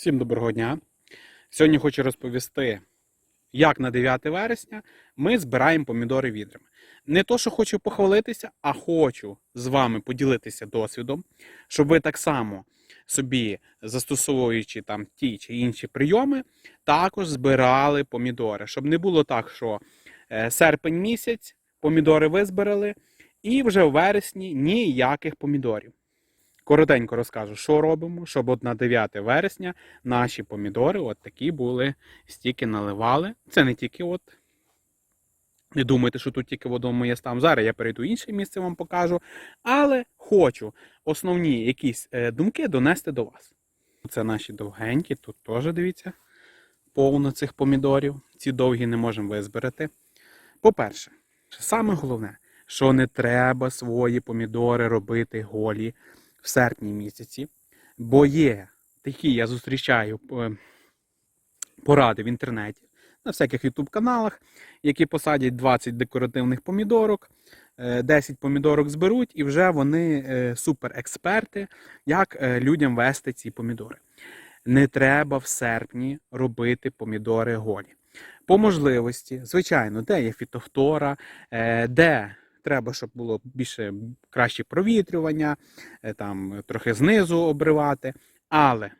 Всім доброго дня. Сьогодні хочу розповісти, як на 9 вересня ми збираємо помідори відрами. Не то, що хочу похвалитися, а хочу з вами поділитися досвідом, щоб ви так само собі, застосовуючи там ті чи інші прийоми, також збирали помідори. Щоб не було так, що е, серпень місяць помідори визбирали, і вже в вересні ніяких помідорів. Коротенько розкажу, що робимо, щоб от на 9 вересня наші помідори от такі були, стільки наливали. Це не тільки от. Не думайте, що тут тільки в одному є там. Зараз я перейду інше місце, вам покажу. Але хочу основні якісь е, думки донести до вас. Це наші довгенькі, тут теж дивіться, повно цих помідорів. Ці довгі не можемо визбирати. По-перше, саме головне, що не треба свої помідори робити голі в серпні місяці, бо є такі, я зустрічаю е, поради в інтернеті на всяких ютуб-каналах, які посадять 20 декоративних помідорок, е, 10 помідорок зберуть, і вже вони е, суперексперти, як е, людям вести ці помідори. Не треба в серпні робити помідори голі. По можливості, звичайно, де є фітофтора, е, де треба, щоб було більше краще провітрювання, е, там трохи знизу обривати. Але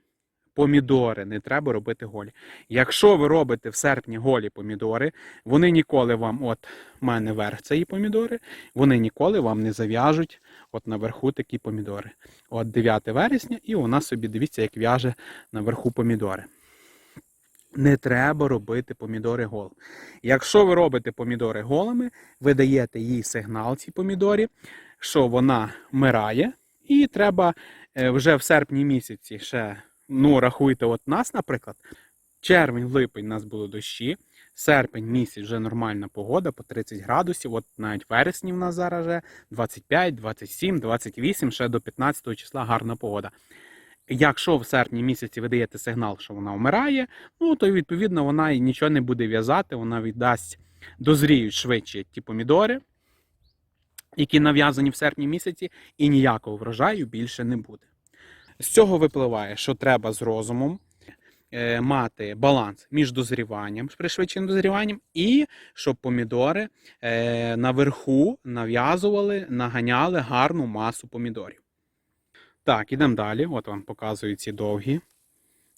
помідори не треба робити голі. Якщо ви робите в серпні голі помідори, вони ніколи вам, от в мене верх цієї помідори, вони ніколи вам не зав'яжуть от наверху такі помідори. От 9 вересня, і вона собі дивіться, як в'яже наверху помідори. Не треба робити помідори гол. Якщо ви робите помідори голими, ви даєте їй сигнал цій помідорі, що вона вмирає, і треба е, вже в серпні місяці ще, ну, рахуйте, от нас, наприклад, червень, липень у нас були дощі, серпень місяць вже нормальна погода по 30 градусів, от навіть вересні в нас зараз вже 25, 27, 28, ще до 15 числа гарна погода. Якщо в серпні місяці ви даєте сигнал, що вона вмирає, ну то відповідно вона і нічого не буде в'язати, вона віддасть, дозріють швидше ті помідори, які нав'язані в серпні місяці, і ніякого врожаю більше не буде. З цього випливає, що треба з розумом е, мати баланс між дозріванням, пришвидшеним дозріванням, і щоб помідори е, наверху нав'язували, наганяли гарну масу помідорів. Так, ідемо далі. От вам показую ці довгі.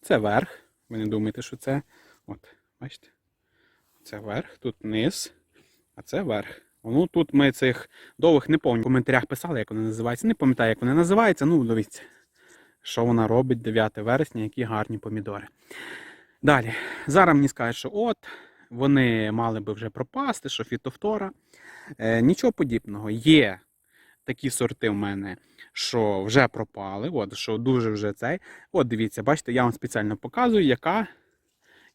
Це верх. Ви не думаєте, що це. От, бачите? Це верх, тут низ, а це верх. Ну тут ми цих довгих не пам'ятаю. В коментарях писали, як вони називаються. Не пам'ятаю, як вони називаються. Ну, дивіться, що вона робить 9 вересня, які гарні помідори. Далі. Зараз мені скажуть, що от вони мали би вже пропасти, що фітофтора. Е, нічого подібного. Є такі сорти в мене, що вже пропали, от, що дуже вже цей. От дивіться, бачите, я вам спеціально показую, яка,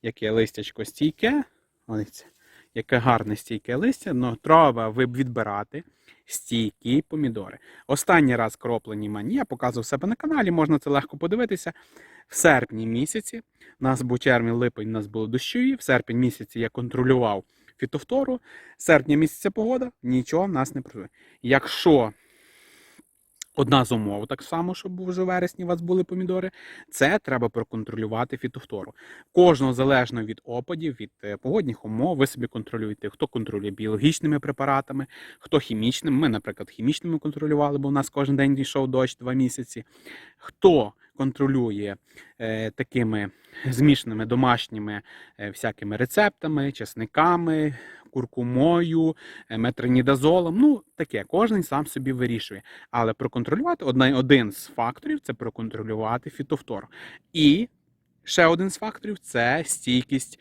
яке листячко стійке. Дивіться, яке гарне стійке листя, але треба відбирати стійкі помідори. Останній раз кроплені мені, я показував себе на каналі, можна це легко подивитися. В серпні місяці, у нас був червень, липень, у нас було дощові, в серпні місяці я контролював фітофтору, серпня місяця погода, нічого в нас не працює. Якщо одна з умов, так само, щоб вже в вересні у вас були помідори, це треба проконтролювати фітофтору. Кожного залежно від опадів, від е, погодних умов, ви собі контролюєте, хто контролює біологічними препаратами, хто хімічними. Ми, наприклад, хімічними контролювали, бо у нас кожен день йшов дощ два місяці. Хто контролює е, такими змішаними домашніми е, всякими рецептами, чесниками, куркумою, е, метронідазолом. Ну, таке, кожен сам собі вирішує. Але проконтролювати один з факторів це проконтролювати фітофтору. І ще один з факторів це стійкість,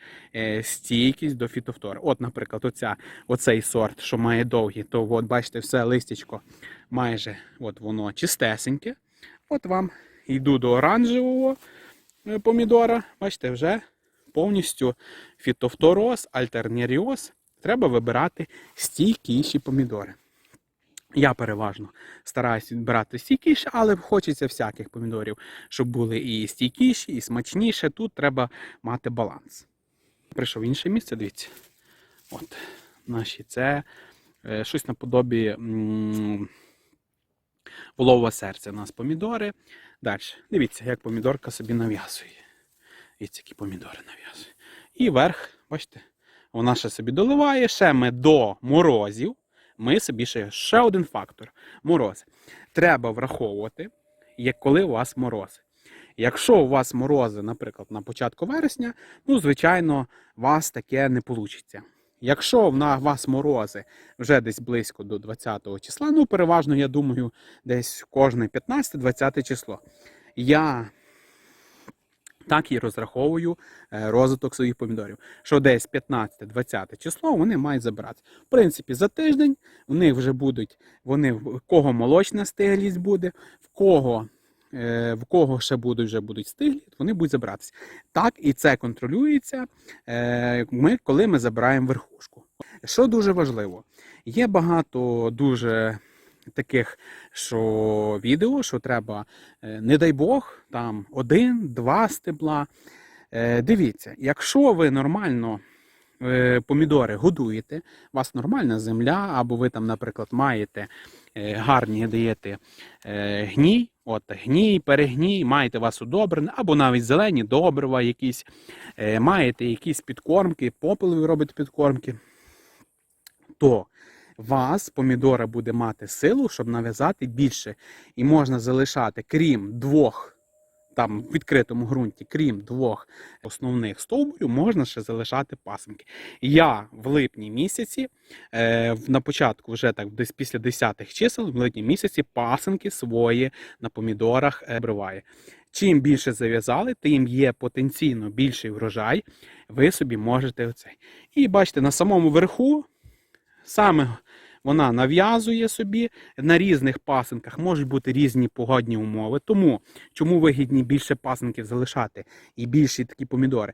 стійкість до фітофтори. От, наприклад, оця, оцей сорт, що має довгі, то от, бачите, все листячко майже от воно чистесеньке. От вам йду до оранжевого е, помідора. Бачите, вже повністю фітофтороз, альтернеріоз. Треба вибирати стійкіші помідори. Я переважно стараюся відбирати стійкіше, але хочеться всяких помідорів, щоб були і стійкіші, і смачніше. Тут треба мати баланс. Прийшов інше місце, дивіться. От, наші це е, щось наподобі м, волового серця. У нас помідори. Далі. Дивіться, як помідорка собі нав'язує. І ці помідори нав'язує. І верх, бачите, вона ще собі доливає. Ще ми до морозів. Ми собі ще, ще один фактор морози. Треба враховувати, як коли у вас морози. Якщо у вас морози, наприклад, на початку вересня, ну, звичайно, у вас таке не вийде. Якщо на вас морози вже десь близько до 20 числа, ну, переважно, я думаю, десь кожне 15-20 число, я так і розраховую е, розвиток своїх помідорів. Що десь 15-20 число вони мають забрати. В принципі, за тиждень в них вже будуть, вони в кого молочна стиглість буде, в кого. Е, В кого ще будуть вже будуть стиглі, вони будуть забиратися. Так, і це контролюється, е, ми, коли ми забираємо верхушку. Що дуже важливо, є багато дуже таких що відео, що треба, е, не дай Бог, там один-два стебла. Дивіться, якщо ви нормально помідори годуєте, у вас нормальна земля, або ви там, наприклад, маєте е, гарні даєте е, гній, от гній, перегній, маєте вас удобрене, або навіть зелені добрива якісь, е, маєте якісь підкормки, попел ви робите підкормки, то вас помідора буде мати силу, щоб нав'язати більше. І можна залишати, крім двох, там в відкритому ґрунті, крім двох основних стовбурів, можна ще залишати пасинки. Я в липні місяці, е, на початку, вже так десь після 10-х чисел, в липні місяці пасинки свої на помідорах е, обриває. Чим більше зав'язали, тим є потенційно більший врожай. Ви собі можете оцей. І бачите, на самому верху саме вона нав'язує собі на різних пасинках можуть бути різні погодні умови. Тому чому вигідні більше пасинків залишати і більші такі помідори?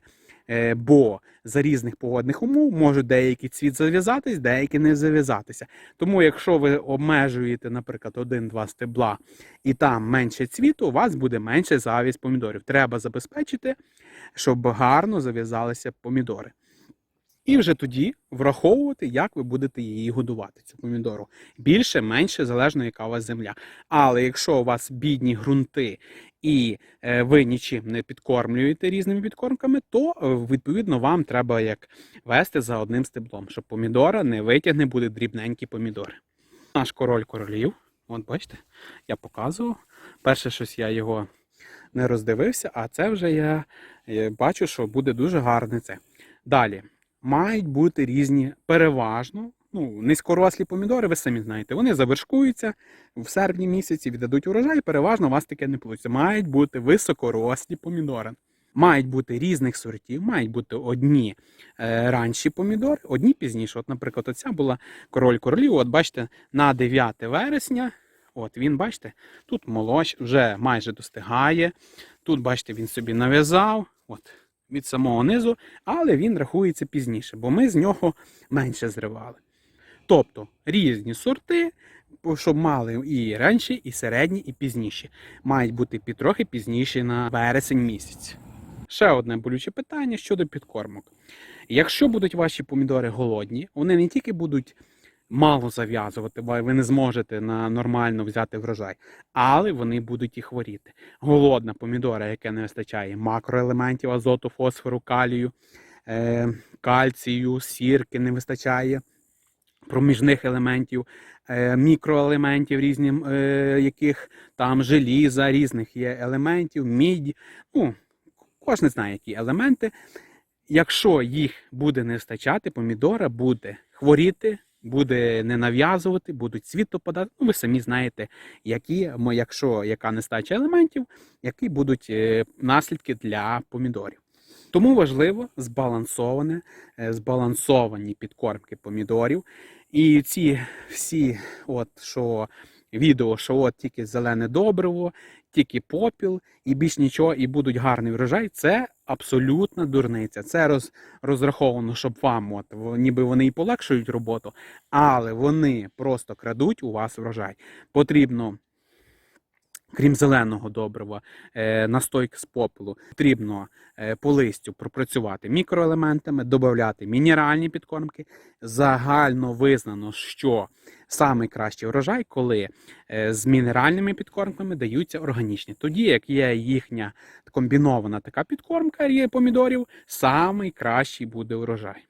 Е, Бо за різних погодних умов можуть деякий цвіт зав'язатись, деякі не зав'язатися. Тому, якщо ви обмежуєте, наприклад, один-два стебла і там менше цвіту, у вас буде менше завість помідорів. Треба забезпечити, щоб гарно зав'язалися помідори. І вже тоді враховувати, як ви будете її годувати, цю помідору. Більше, менше, залежно, яка у вас земля. Але якщо у вас бідні ґрунти і е, ви нічим не підкормлюєте різними підкормками, то е, відповідно вам треба як вести за одним стеблом, щоб помідора не витягне, буде дрібненькі помідори. Наш король королів, от бачите, я показував. Перше щось я його не роздивився, а це вже я е, бачу, що буде дуже гарне це. Далі мають бути різні переважно. Ну, низькорослі помідори, ви самі знаєте, вони завершкуються в серпні місяці, віддадуть урожай, і переважно у вас таке не вийде. Мають бути високорослі помідори. Мають бути різних сортів, мають бути одні е, ранші помідори, одні пізніше. От, наприклад, оця була король королів. От бачите, на 9 вересня, от він, бачите, тут молоч вже майже достигає. Тут, бачите, він собі нав'язав. От, від самого низу, але він рахується пізніше, бо ми з нього менше зривали. Тобто різні сорти, щоб мали і раніше, і середні, і пізніші. Мають бути трохи пізніші на вересень місяць. Ще одне болюче питання щодо підкормок. Якщо будуть ваші помідори голодні, вони не тільки будуть мало зав'язувати, бо ви не зможете на нормально взяти врожай, але вони будуть і хворіти. Голодна помідора, яке не вистачає макроелементів, азоту, фосфору, калію, е, кальцію, сірки не вистачає, проміжних елементів, е, мікроелементів різних, е, яких там желіза, різних є елементів, мідь. Ну, кожен знає, які елементи. Якщо їх буде не вистачати, помідора буде хворіти, буде не нав'язувати, будуть цвіт подати. Ну, ви самі знаєте, які, якщо яка нестача елементів, які будуть е, наслідки для помідорів. Тому важливо збалансоване, е, збалансовані підкормки помідорів. І ці всі, от що відео, що от тільки зелене добриво, тільки попіл, і більш нічого, і будуть гарний врожай. Це абсолютна дурниця. Це роз, розраховано, щоб вам, от ніби вони і полегшують роботу, але вони просто крадуть у вас врожай. Потрібно Крім зеленого добрива, е, настойки з попелу, потрібно е, по листю пропрацювати мікроелементами, додати мінеральні підкормки. Загально визнано, що найкращий врожай, коли е, з мінеральними підкормками даються органічні. Тоді, як є їхня комбінована така підкормка помідорів, найкращий буде врожай.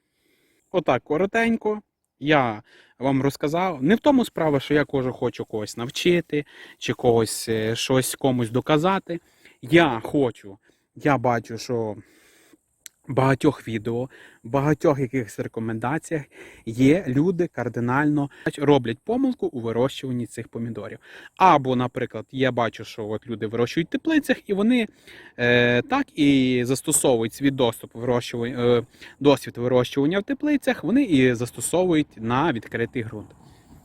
Отак коротенько. Я вам розказав. Не в тому справа, що я кожу хочу когось навчити, чи когось е, щось комусь доказати. Я хочу, я бачу, що багатьох відео, багатьох якихось рекомендаціях є люди кардинально роблять помилку у вирощуванні цих помідорів. Або, наприклад, я бачу, що от люди вирощують в теплицях, і вони е, так і застосовують свій доступ вирощування, е, досвід вирощування в теплицях, вони і застосовують на відкритий ґрунт.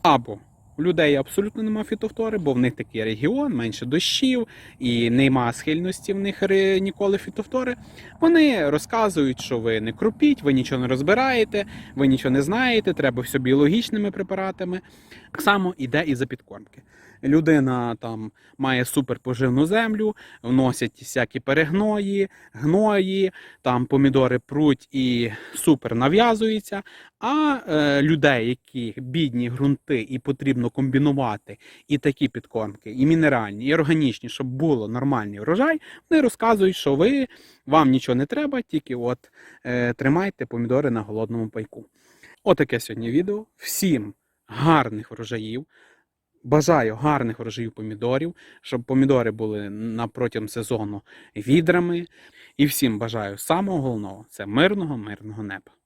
Або людей абсолютно нема фітофтори, бо в них такий регіон, менше дощів і нема схильності в них ніколи фітофтори. Вони розказують, що ви не крупіть, ви нічого не розбираєте, ви нічого не знаєте, треба все біологічними препаратами. Так само іде і за підкормки. Людина там має суперпоживну землю, вносять всякі перегної, гної, там помідори пруть і супер нав'язуються. А е, людей, які бідні ґрунти, і потрібно комбінувати і такі підкормки, і мінеральні, і органічні, щоб було нормальний врожай, вони розказують, що ви вам нічого не треба, тільки от е, тримайте помідори на голодному пайку. Отаке сьогодні відео. Всім гарних врожаїв. Бажаю гарних врожаїв помідорів, щоб помідори були на протягом сезону відрами. І всім бажаю самого головного це мирного, мирного неба.